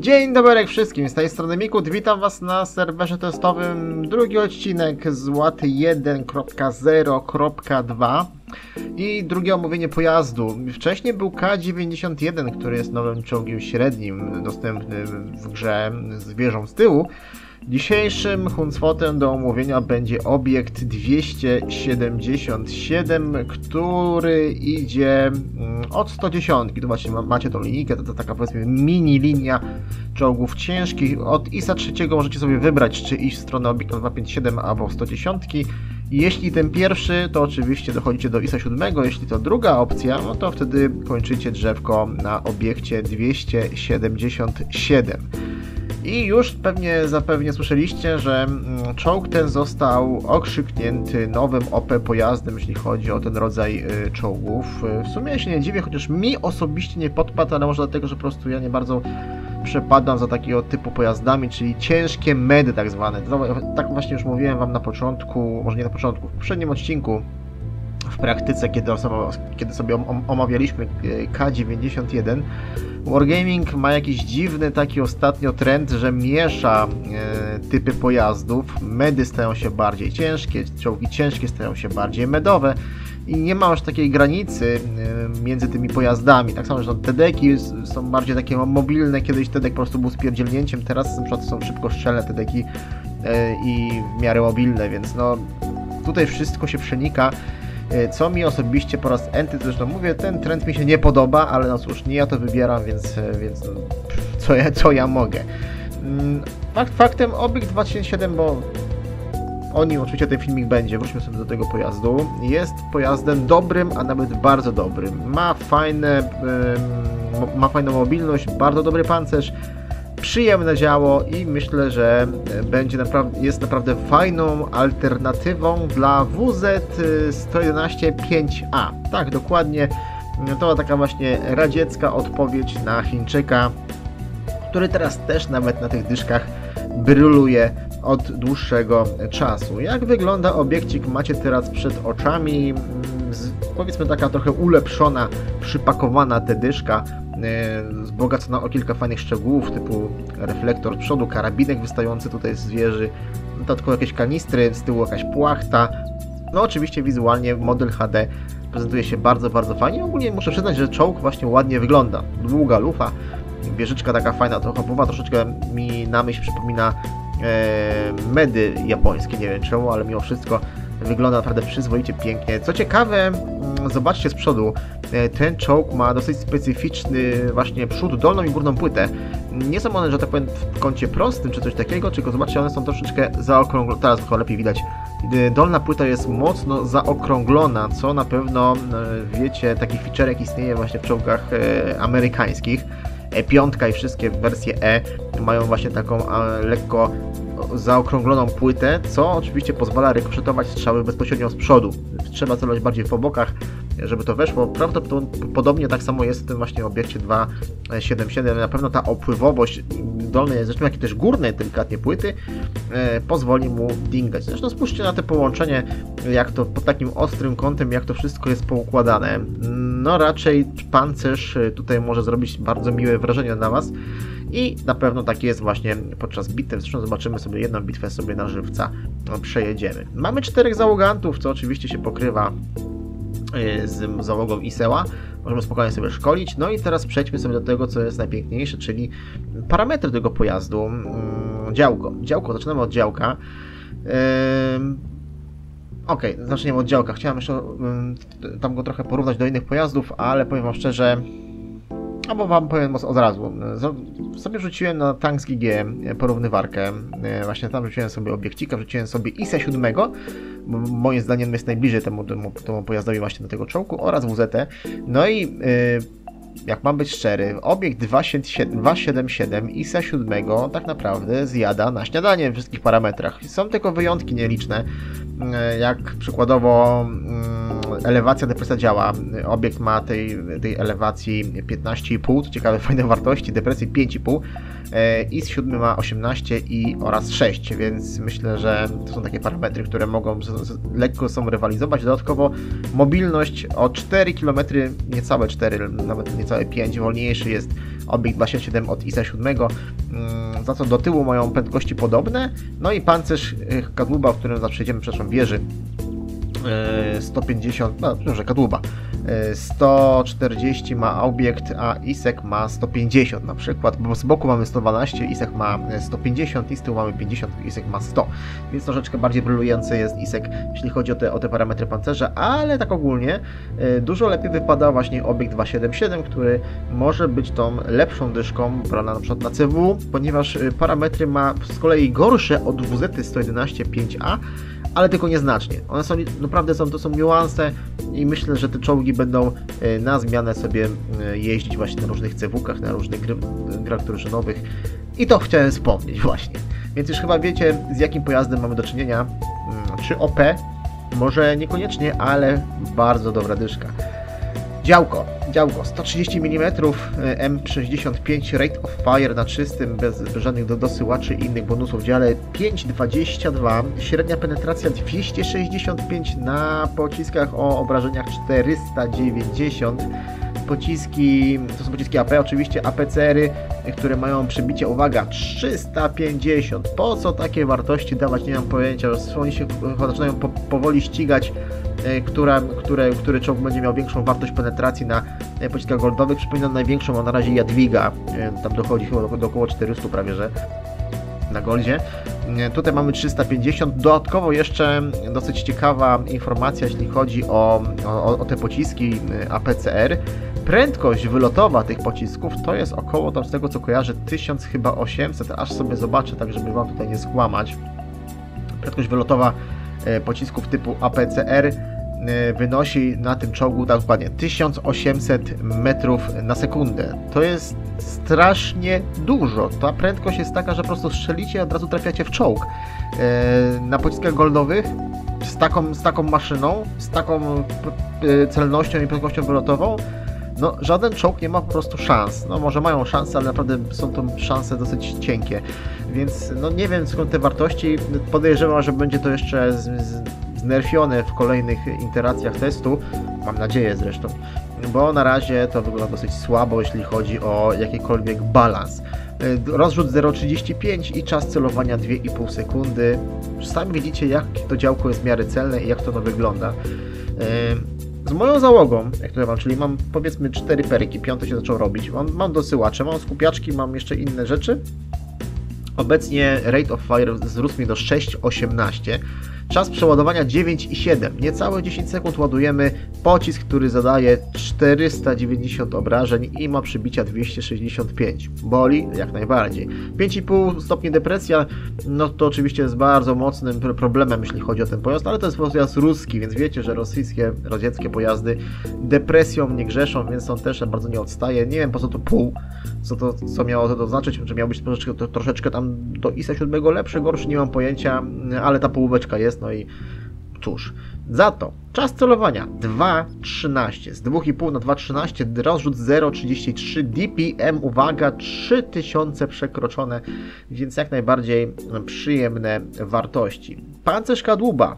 Dzień dobry wszystkim, z tej strony Mikut, witam was na serwerze testowym, drugi odcinek z łat 1.0.2 i drugie omówienie pojazdu. Wcześniej był K91, który jest nowym czołgiem średnim, dostępnym w grze z wieżą z tyłu. Dzisiejszym Hunsfotem do omówienia będzie obiekt 277, który idzie mm, od 110. Tu właśnie macie tą linijkę, to, to taka powiedzmy mini linia czołgów ciężkich. Od ISA trzeciego możecie sobie wybrać, czy iść w stronę obiektu 257 albo 110. Jeśli ten pierwszy, to oczywiście dochodzicie do ISA 7, jeśli to druga opcja, no to wtedy kończycie drzewko na obiekcie 277. I już pewnie zapewnie słyszeliście, że mm, czołg ten został okrzyknięty nowym OP pojazdem, jeśli chodzi o ten rodzaj y, czołgów. Y, w sumie się nie dziwię, chociaż mi osobiście nie podpadł, ale może dlatego, że po prostu ja nie bardzo przepadam za takiego typu pojazdami, czyli ciężkie medy tak zwane. Tak właśnie już mówiłem Wam na początku, może nie na początku, w poprzednim odcinku praktyce, kiedy, kiedy sobie omawialiśmy y, K91, Wargaming ma jakiś dziwny taki ostatnio trend, że miesza e, typy pojazdów. Medy stają się bardziej ciężkie, czołgi ciężkie stają się bardziej medowe i nie ma już takiej granicy e, między tymi pojazdami. Tak samo, że TDki są bardziej takie mobilne. Kiedyś TDek po prostu był spierdzielnięciem, teraz na przykład są szybko strzelne TDki e, i w miarę mobilne, więc no tutaj wszystko się przenika E, co mi osobiście po raz enty zresztą mówię, ten trend mi się nie podoba, ale no cóż, nie ja to wybieram, więc, e, więc no, co, ja, co ja mogę. Mm, fakt faktem, obiekt 2007, bo o nim oczywiście ten filmik będzie, wróćmy sobie do tego pojazdu, jest pojazdem dobrym, a nawet bardzo dobrym. Ma fajne, ma fajną mobilność, bardzo dobry pancerz, przyjemne działo i myślę, że będzie naprawdę, jest naprawdę fajną alternatywą dla WZ-111-5A. Tak, dokładnie. To taka właśnie radziecka odpowiedź na Chińczyka, który teraz też nawet na tych dyszkach bryluje od dłuższego czasu. Jak wygląda obiekcik macie teraz przed oczami? Powiedzmy taka trochę ulepszona, przypakowana te dyszka E, wzbogacona o kilka fajnych szczegółów, typu reflektor przodu, karabinek wystający tutaj z wieży, dodatkowo jakieś kanistry, z tyłu jakaś płachta. No oczywiście wizualnie model HD prezentuje się bardzo, bardzo fajnie. Ogólnie muszę przyznać, że czołg właśnie ładnie wygląda. Długa lufa, wieżyczka taka fajna, trochę powa, troszeczkę mi na myśl przypomina e, medy japońskie, nie wiem czemu, ale mimo wszystko wygląda naprawdę przyzwoicie pięknie. Co ciekawe, mm, zobaczcie z przodu, e, ten czołg ma dosyć specyficzny właśnie przód, dolną i górną płytę. Nie są one, że tak powiem, w kącie prostym czy coś takiego, tylko zobaczcie, one są troszeczkę zaokrąglone, teraz chyba lepiej widać. E, dolna płyta jest mocno zaokrąglona, co na pewno, e, wiecie, taki featurek istnieje właśnie w czołgach amerykańskich. E5 i wszystkie wersje E mają właśnie taką lekko zaokrągloną płytę, co oczywiście pozwala rykoszetować strzały bezpośrednio z przodu. Trzeba celować bardziej po bokach, żeby to weszło. Prawdopodobnie tak samo jest w tym właśnie obiekcie 277. Na pewno ta opływowość dolnej, zresztą jak i też górnej delikatnie płyty e, pozwoli mu dingać. Zresztą spójrzcie na to połączenie, jak to pod takim ostrym kątem, jak to wszystko jest poukładane. No raczej pancerz tutaj może zrobić bardzo miłe wrażenie na Was. I na pewno tak jest właśnie podczas bitew. Zresztą zobaczymy sobie jedną bitwę sobie na żywca przejedziemy. Mamy czterech załogantów, co oczywiście się pokrywa y, z załogą Iseła. Możemy spokojnie sobie szkolić. No i teraz przejdźmy sobie do tego, co jest najpiękniejsze, czyli parametry tego pojazdu. Mm, działko. Działko, zaczynamy od działka. Ok, zaczniemy od działka. Chciałem jeszcze tam go trochę porównać do innych pojazdów, ale powiem Wam szczerze, Albo wam powiem od razu. Sobie wrzuciłem na Tanks GG porównywarkę. Właśnie tam wrzuciłem sobie obiekcika, wrzuciłem sobie ISA 7, bo moim zdaniem jest najbliżej temu, temu, temu pojazdowi właśnie do tego czołgu oraz WZT. No i yy, jak mam być szczery, obiekt 277 ISA 7 tak naprawdę zjada na śniadanie w wszystkich parametrach. Są tylko wyjątki nieliczne, jak przykładowo elewacja depresja działa. Obiekt ma tej, tej elewacji 15,5, co ciekawe, fajne wartości, depresji 5,5. E, IS 7 ma 18 i oraz 6, więc myślę, że to są takie parametry, które mogą z, z, lekko są rywalizować. Dodatkowo mobilność o 4 km, niecałe 4, nawet niecałe 5, wolniejszy jest obiekt 27 od ISA 7, mm, za co do tyłu mają prędkości podobne. No i pancerz e, kadłuba, w którym zawsze jedziemy, przepraszam, wieży 150, no dobrze, kadłuba. 140 ma obiekt, a ISEK ma 150 na przykład, bo z boku mamy 112, ISEK ma 150 i z tyłu mamy 50, ISEK ma 100, więc troszeczkę bardziej brylujący jest ISEK, jeśli chodzi o te, o te parametry pancerza, ale tak ogólnie e, dużo lepiej wypada właśnie obiekt 277, który może być tą lepszą dyszką brana na przykład na CW, ponieważ e, parametry ma z kolei gorsze od WZ 111 5A, ale tylko nieznacznie. One są, naprawdę są, to są niuanse i myślę, że te czołgi będą e, na zmianę sobie e, jeździć właśnie na różnych cewukach, na różnych gry, grach drużynowych i to chciałem wspomnieć właśnie. Więc już chyba wiecie, z jakim pojazdem mamy do czynienia. Mm, czy OP? Może niekoniecznie, ale bardzo dobra dyszka. Działko, działko 130 mm M65 Rate of Fire na czystym, bez, żadnych do dosyłaczy i innych bonusów w dziale 5,22, średnia penetracja 265 na pociskach o obrażeniach 490 pociski, to są pociski AP, oczywiście APCR-y, które mają przebicie, uwaga, 350. Po co takie wartości dawać, nie mam pojęcia. Oni się zaczynają po, powoli ścigać która, które, który czołg będzie miał większą wartość penetracji na e, pociskach goldowych. Przypominam, największą ma na razie Jadwiga, e, tam dochodzi chyba do, do około 400 prawie, że na goldzie. Tutaj mamy 350. Dodatkowo jeszcze dosyć ciekawa informacja, jeśli chodzi o, o, o te pociski APCR. Prędkość wylotowa tych pocisków to jest około, tam z tego co kojarzę, 1000 chyba 800, aż sobie zobaczę, tak żeby Wam tutaj nie skłamać. Prędkość wylotowa pocisków typu APCR Y, wynosi na tym czołgu tak dokładnie 1800 metrów na sekundę. To jest strasznie dużo. Ta prędkość jest taka, że po prostu strzelicie i od razu trafiacie w czołg. Y, na pociskach goldowych z taką, z taką maszyną, z taką celnością i prędkością wylotową, no żaden czołg nie ma po prostu szans. No może mają szanse, ale naprawdę są to szanse dosyć cienkie. Więc no nie wiem skąd te wartości. Podejrzewam, że będzie to jeszcze z, z znerfione w kolejnych interacjach testu, mam nadzieję zresztą, bo na razie to wygląda dosyć słabo, jeśli chodzi o jakikolwiek balans. Rozrzut 0,35 i czas celowania 2,5 sekundy. Sami widzicie, jak to działko jest w miarę celne i jak to no wygląda. Z moją załogą, jak to mam, czyli mam powiedzmy 4 perki, piąty się zaczął robić. Mam, mam dosyłacze, mam skupiaczki, mam jeszcze inne rzeczy. Obecnie rate of fire wzrósł mi do 6,18 Czas przeładowania 9,7. Niecałe 10 sekund ładujemy pocisk, który zadaje 490 obrażeń i ma przybicia 265. Boli? Jak najbardziej. 5,5 stopni depresja, no to oczywiście jest bardzo mocnym problemem, jeśli chodzi o ten pojazd, ale to jest pojazd ruski, więc wiecie, że rosyjskie, radzieckie pojazdy depresją nie grzeszą, więc on też bardzo nie odstaje. Nie wiem po co to pół, co to co miało to znaczyć, czy miał być troszeczkę, to, troszeczkę tam do ISA 7 lepszy, gorszy, nie mam pojęcia, ale ta połóweczka jest, no i cóż. Za to czas celowania 2.13, z 2,5 na 2.13, rozrzut 0.33, DPM, uwaga, 3000 przekroczone, więc jak najbardziej przyjemne wartości. Pancerz kadłuba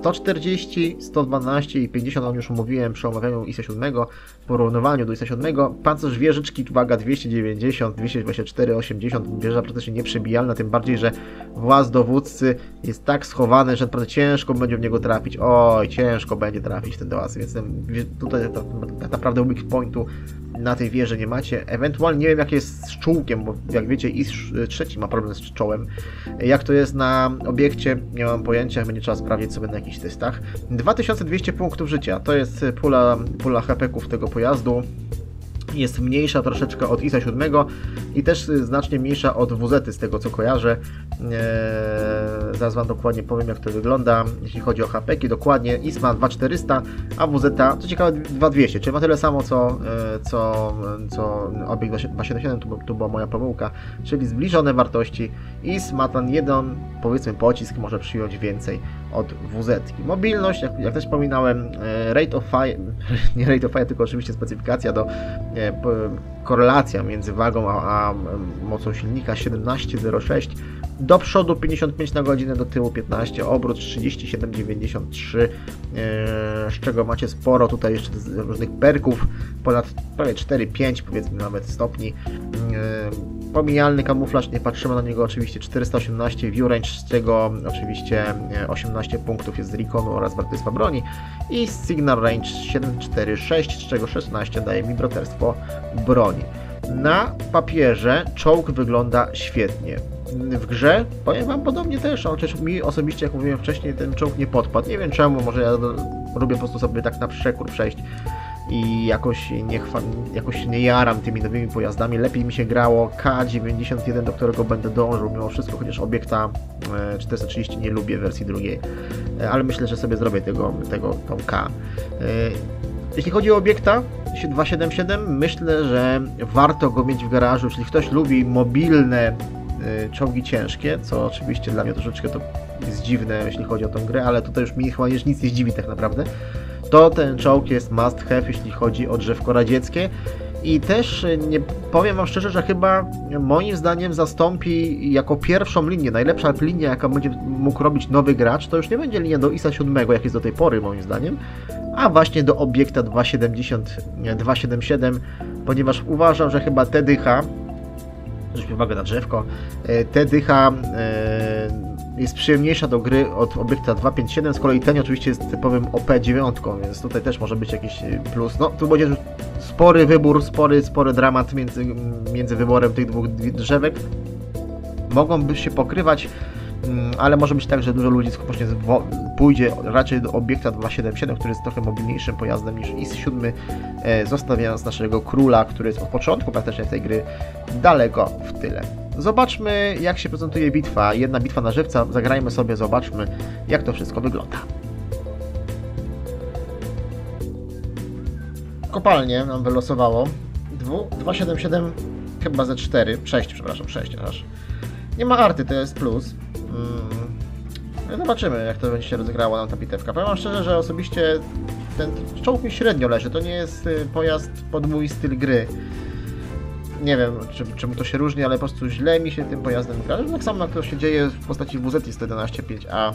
140, 112 i 50, on już mówiłem przy omawianiu ISA 7, w porównywaniu do ISA 7. Pancerz wieżyczki, waga 290, 224, 80, wieża praktycznie nieprzebijalna, tym bardziej, że właz dowódcy jest tak schowany, że naprawdę ciężko będzie w niego trafić. Oj, ciężko będzie trafić ten właz, więc tutaj tak naprawdę weak pointu na tej wieży nie macie. Ewentualnie nie wiem jak jest z czołkiem, bo jak wiecie IS trzeci ma problem z czołem. Jak to jest na obiekcie, nie mam pojęcia, będzie trzeba sprawdzić sobie na jakichś testach. 2200 punktów życia, to jest pula, pula HP-ków tego pojazdu jest mniejsza troszeczkę od ISA 7 i też znacznie mniejsza od WZ z tego co kojarzę. Eee, zaraz Wam dokładnie powiem jak to wygląda, jeśli chodzi o HP, dokładnie IS ma 2400, a WZ, co ciekawe 2200, czyli ma tyle samo co, e, co, co obiekt 277, tu, tu była moja pomyłka, czyli zbliżone wartości. IS ma ten jeden, powiedzmy pocisk, może przyjąć więcej od WZ. Mobilność, jak, jak też wspominałem, e, rate of fire, nie rate of fire, tylko oczywiście specyfikacja do e, korelacja między wagą a, a mocą silnika 17,06 do przodu 55 na godzinę, do tyłu 15, obrót 37,93, e, z czego macie sporo tutaj jeszcze różnych perków, ponad prawie 4-5 powiedzmy nawet stopni. Pomijalny kamuflaż, nie patrzymy na niego oczywiście 418 view range, z czego oczywiście e, 18 punktów jest z Reconu oraz wartystwa broni i signal range 746, z czego 16 daje mi braterstwo broni. Na papierze czołg wygląda świetnie. W grze powiem Wam podobnie też, chociaż mi osobiście, jak mówiłem wcześniej, ten czołg nie podpadł. Nie wiem czemu, może ja lubię po prostu sobie tak na przekór przejść i jakoś nie, chwa- jakoś nie jaram tymi nowymi pojazdami. Lepiej mi się grało K91, do którego będę dążył mimo wszystko, chociaż obiekta e, 430 nie lubię wersji drugiej, E, ale myślę, że sobie zrobię tego, tego tą K. E, Jeśli chodzi o obiekta 277, myślę, że warto go mieć w garażu, jeśli ktoś lubi mobilne czołgi ciężkie, co oczywiście dla mnie troszeczkę to jest dziwne, jeśli chodzi o tę grę, ale tutaj już mi chyba już nic nie zdziwi tak naprawdę, to ten czołg jest must have, jeśli chodzi o drzewko radzieckie. I też y, nie powiem Wam szczerze, że chyba moim zdaniem zastąpi jako pierwszą linię, najlepsza linia, jaka będzie mógł robić nowy gracz, to już nie będzie linia do ISA 7, jak jest do tej pory moim zdaniem, a właśnie do obiekta 270, nie, 277, ponieważ uważam, że chyba te dycha, zwróćmy uwagę na drzewko, e, te dycha e, jest przyjemniejsza do gry od obiekta 257, z kolei ten oczywiście jest typowym OP9, więc tutaj też może być jakiś e, plus. No, tu będzie spory wybór, spory, spory dramat między, między wyborem tych dwóch drzewek. Mogą by się pokrywać, mm, ale może być tak, że dużo ludzi pójdzie raczej do obiekta 277, który jest trochę mobilniejszym pojazdem niż IS-7, e, zostawiając naszego króla, który jest od początku praktycznie tej gry daleko w tyle. Zobaczmy, jak się prezentuje bitwa. Jedna bitwa na żywca. Zagrajmy sobie, zobaczmy, jak to wszystko wygląda. Kopalnie nam wylosowało. 277 chyba ze 4, 6, przepraszam, 6 aż. Nie ma arty, to jest plus. Mm. No zobaczymy, jak to będzie się rozegrało nam ta bitewka. Powiem szczerze, że osobiście ten czołg mi średnio leży. To nie jest y, pojazd pod mój styl gry. Nie wiem, czym, czym to się różni, ale po prostu źle mi się tym pojazdem gra. Tak samo jak to się dzieje w postaci WZ-115-5A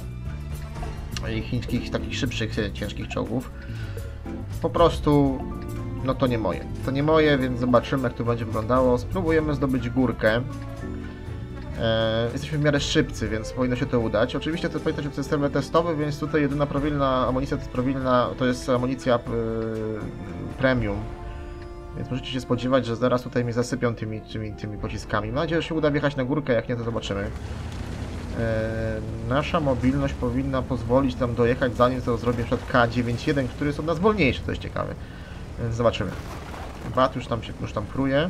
i chińskich, takich szybszych, y, ciężkich czołgów. Po prostu, no to nie moje. To nie moje, więc zobaczymy, jak to będzie wyglądało. Spróbujemy zdobyć górkę. E, jesteśmy w miarę szybcy, więc powinno się to udać. Oczywiście to pamiętajcie, że to jest serwer testowy, więc tutaj jedyna prawilna amunicja to jest prawilna, to jest amunicja y, premium. Więc możecie się spodziewać, że zaraz tutaj mnie zasypią tymi, tymi, tymi pociskami. Mam nadzieję, że się uda wjechać na górkę, jak nie to zobaczymy. E, nasza mobilność powinna pozwolić nam dojechać zanim to zrobię przykład K91, który jest od nas wolniejszy, to jest ciekawe. Więc zobaczymy. Bat już tam się już tam pruje.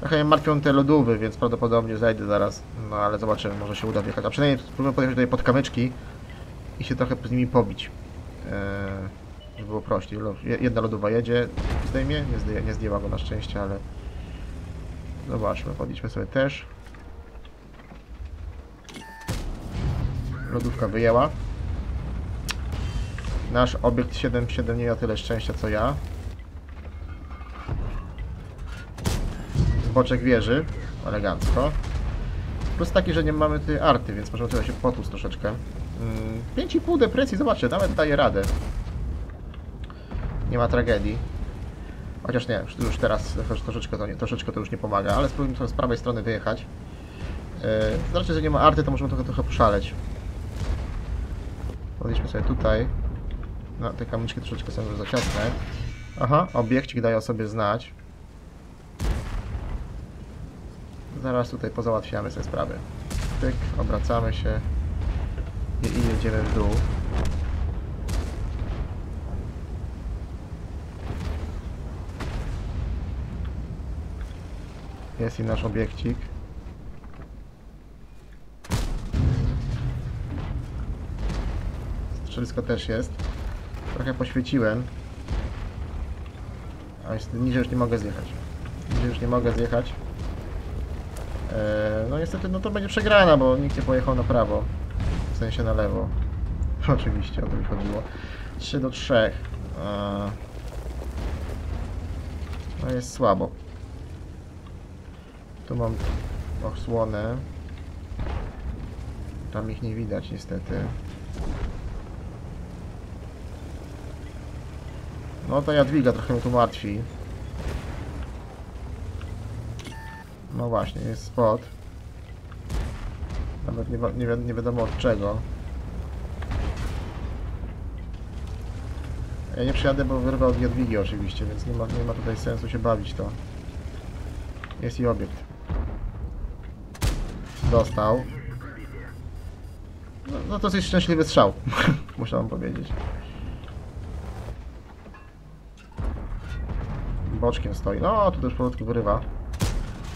Trochę mnie martwią te lodówy, więc prawdopodobnie zajdę zaraz. No ale zobaczymy, może się uda wjechać. A przynajmniej spróbuję podjechać tutaj pod kamyczki i się trochę z nimi pobić. Eee, żeby było prościej. Jedna lodówa jedzie, zdejmie? Nie, zdję, nie zdjęła go na szczęście, ale... Zobaczmy, podjedźmy sobie też. Lodówka wyjęła. Nasz obiekt 7.7 nie miał tyle szczęścia co ja. boczek wieży, elegancko. Plus taki, że nie mamy tej arty, więc możemy tutaj się potłuc troszeczkę. Mm, 5,5 depresji, zobaczcie, nawet daje radę. Nie ma tragedii. Chociaż nie, już, teraz trosz- troszeczkę to, nie, troszeczkę to już nie pomaga, ale spróbujmy sobie z prawej strony wyjechać. Yy, znaczy, że nie ma arty, to możemy trochę, trochę poszaleć. Podejdźmy sobie tutaj. No, te kamyczki troszeczkę są już za ciasne. Aha, obiekcik daje o sobie znać. Zaraz tutaj pozałatwiamy sobie sprawy. Tyk, obracamy się i, i jedziemy w dół. Jest i nasz obiekcik. Strzelisko też jest. Trochę poświeciłem. A jest, niżej już nie mogę zjechać. Niżej już nie mogę zjechać. Eee, No niestety, no to będzie przegrana, bo nikt nie pojechał na prawo. sensie na lewo. Oczywiście, o to mi chodziło. 3 do 3. Eee, No jest słabo. Tu mam osłonę. Tam ich nie widać niestety. No to Jadwiga trochę mnie tu martwi. No właśnie, jest spot. Nawet nie, nie, nie wiadomo od czego. Ja nie przyjadę, bo wyrwę od Jadwigi oczywiście, więc nie ma, nie ma tutaj sensu się bawić to. Jest i obiekt. Dostał. No, no to jest szczęśliwy strzał, muszę wam powiedzieć. Boczkiem stoi. No, tu też powolutku wyrywa.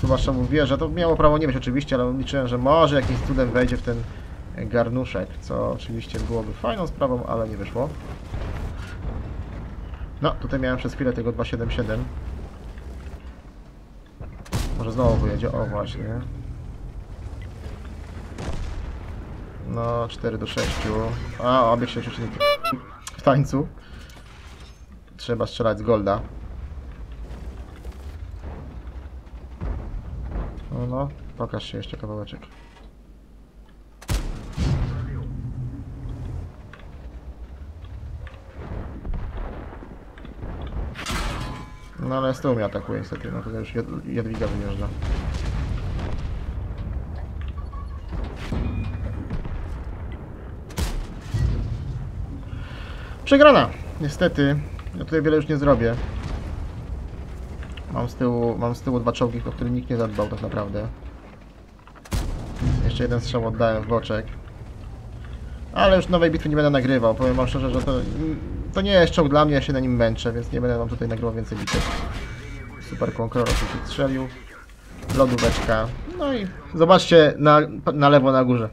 Zwłaszcza mu wierzę, to miało prawo nie być oczywiście, ale liczyłem, że może jakimś cudem wejdzie w ten garnuszek, co oczywiście byłoby fajną sprawą, ale nie wyszło. No, tutaj miałem przez chwilę tego 277. Może znowu wyjedzie, o właśnie. No, 4 do 6. A, obieg się nie w tańcu. Trzeba strzelać z golda. No, no, pokaż się jeszcze kawałeczek. No ale z tyłu mnie atakuje niestety, no to już Jad- Jadwiga wyjeżdża. Przegrana! Niestety, ja tutaj wiele już nie zrobię. Mam z tyłu, mam z tyłu dwa czołgi, o które nikt nie zadbał tak naprawdę. Jeszcze jeden strzał oddałem w boczek. Ale już nowej bitwy nie będę nagrywał. Powiem wam szczerze, że to, to nie jest czołg dla mnie, ja się na nim męczę, więc nie będę wam tutaj nagrywał więcej bitew. Super Conqueror się strzelił. Lodóweczka. No i zobaczcie na, na lewo na górze.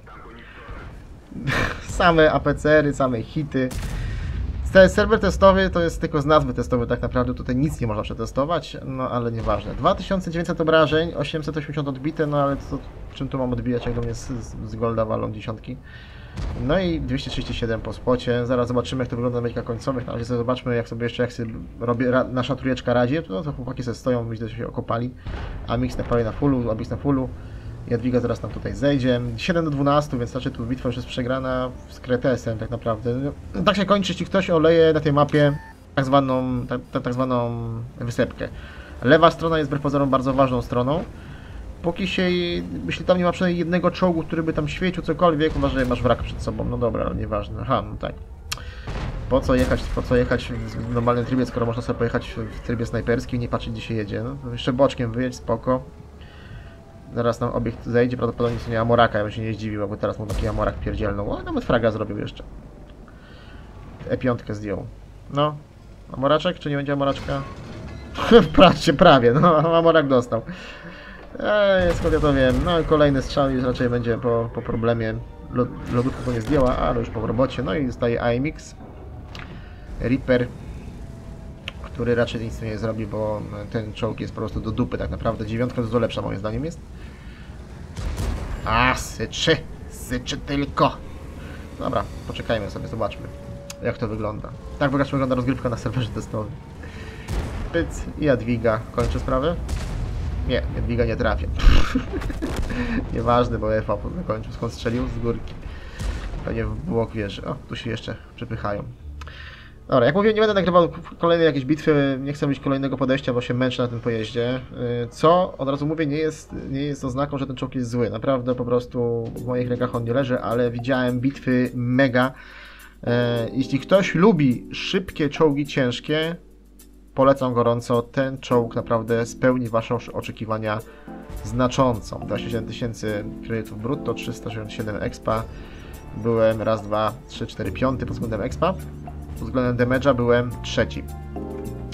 same APCR-y, same hity. Serwer testowy to jest tylko z nazwy testowej tak naprawdę, tutaj nic nie można przetestować, no ale nieważne. 2900 obrażeń, 880 odbite, no ale co, czym tu mam odbijać, jak do mnie z, z, golda walą dziesiątki. No i 237 po spocie, zaraz zobaczymy jak to wygląda na meczkach końcowych, na razie sobie zobaczmy jak sobie jeszcze, jak sobie robię, ra, nasza trójeczka radzi, no to chłopaki sobie stoją, widzę, że się okopali, a mix na na fullu, a na fullu. Jadwiga zaraz nam tutaj zejdzie. 7 do 12, więc znaczy tu bitwa już jest przegrana z Kretesem tak naprawdę. No, tak się kończy, jeśli ktoś oleje na tej mapie tak zwaną, tak, tak, tak zwaną wysepkę. Lewa strona jest wbrew pozorom bardzo ważną stroną. Póki się, jeśli tam nie ma przynajmniej jednego czołgu, który by tam świecił cokolwiek, uważaj, masz wrak przed sobą. No dobra, ale nieważne. Aha, no tak. Po co jechać, po co jechać w normalnym trybie, skoro można sobie pojechać w trybie snajperskim i nie patrzeć gdzie się jedzie. No, jeszcze boczkiem wyjedź, spoko. Zaraz nam obiekt zejdzie, prawdopodobnie nie Amoraka, ja bym się nie zdziwił, bo teraz mu taki Amorak pierdzielną. O, nawet fraga zrobił jeszcze. E5 zdjął. No. Amoraczek, czy nie będzie Amoraczka? Prawie, prawie, no, Amorak dostał. Eee, skąd ja to wiem? No, kolejny strzał już raczej będzie po, po problemie. Lo- Lodówka go nie zdjęła, ale już po robocie. No i zostaje AMX. Reaper który raczej nic nie zrobi, bo ten czołg jest po prostu do dupy tak naprawdę. Dziewiątka dużo lepsza moim zdaniem jest. A, syczy, syczy tylko. Dobra, poczekajmy sobie, zobaczmy jak to wygląda. Tak wygląda rozgrywka na serwerze testowym. Pyc i Jadwiga. Kończy sprawę? Nie, Jadwiga nie trafia. Nieważne, bo EFA zakończył, skąd strzelił? Z górki. Pewnie w błok wieży. O, tu się jeszcze przepychają. Dobra, jak mówię, nie będę nagrywał kolejnej jakiejś bitwy, nie chcę mieć kolejnego podejścia, bo się męczę na tym pojeździe. Yy, Co, od razu mówię, nie jest, nie jest oznaką, że ten czołg jest zły. Naprawdę po prostu w moich rękach on nie leży, ale widziałem bitwy mega. Yy, Jeśli ktoś lubi szybkie czołgi ciężkie, polecam gorąco. Ten czołg naprawdę spełni Wasze oczekiwania znacząco. 27 tysięcy kredytów brutto, 367 expa. Byłem raz, dwa, trzy, cztery, piąty pod względem expa pod względem damage'a byłem trzeci.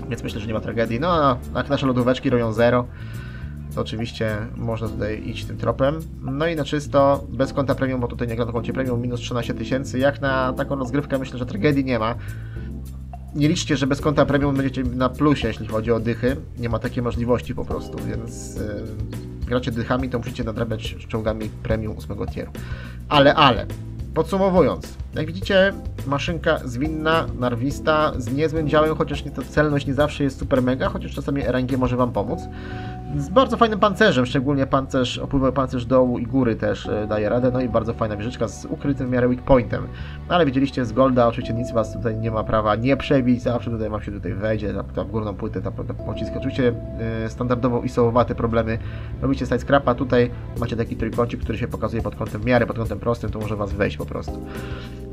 Więc myślę, że nie ma tragedii. No, a jak nasze lodóweczki robią 0, to oczywiście można tutaj iść tym tropem. No i na czysto, bez konta premium, bo tutaj nie gra na koncie premium, minus 13 tysięcy. Jak na taką rozgrywkę myślę, że tragedii nie ma. Nie liczcie, że bez konta premium będziecie na plusie, jeśli chodzi o dychy. Nie ma takiej możliwości po prostu, więc yy, gracie dychami, to musicie nadrabiać czołgami premium 8 tieru. Ale, ale, Podsumowując, jak widzicie, maszynka zwinna, narwista, z niezłym działem, chociaż nie, ta celność nie zawsze jest super mega, chociaż czasami RNG może Wam pomóc. Z bardzo fajnym pancerzem, szczególnie pancerz, opływowy pancerz dołu i góry też e, daje radę, no i bardzo fajna wieżyczka z ukrytym w miarę weak pointem. No ale widzieliście z Golda, oczywiście nic Was tutaj nie ma prawa nie przebić, zawsze tutaj Wam się tutaj wejdzie, na, na górną płytę, ta, ta pocisk. Oczywiście e, standardowo ISO-owate problemy, robicie side scrapa, tutaj macie taki trójkącik, który się pokazuje pod kątem w miarę, pod kątem prostym, to może Was wejść po prostu.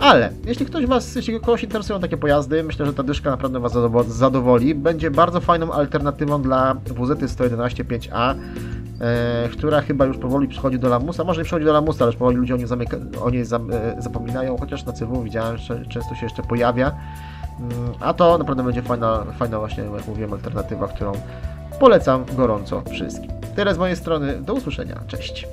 Ale jeśli ktoś Was, jeśli kogoś interesują takie pojazdy, myślę, że ta dyszka naprawdę Was zadowo- zadowoli. Będzie bardzo fajną alternatywą dla WZ 111 5A, e, która chyba już powoli przychodzi do lamusa. Może nie przychodzi do lamusa, ale już powoli ludzie o niej, zamyka- o niej zam- e, zapominają, chociaż na CW widziałem, że często się jeszcze pojawia. Mm, A to naprawdę będzie fajna, fajna właśnie, jak mówiłem, alternatywa, którą polecam gorąco wszystkim. Tyle z mojej strony, do usłyszenia, cześć.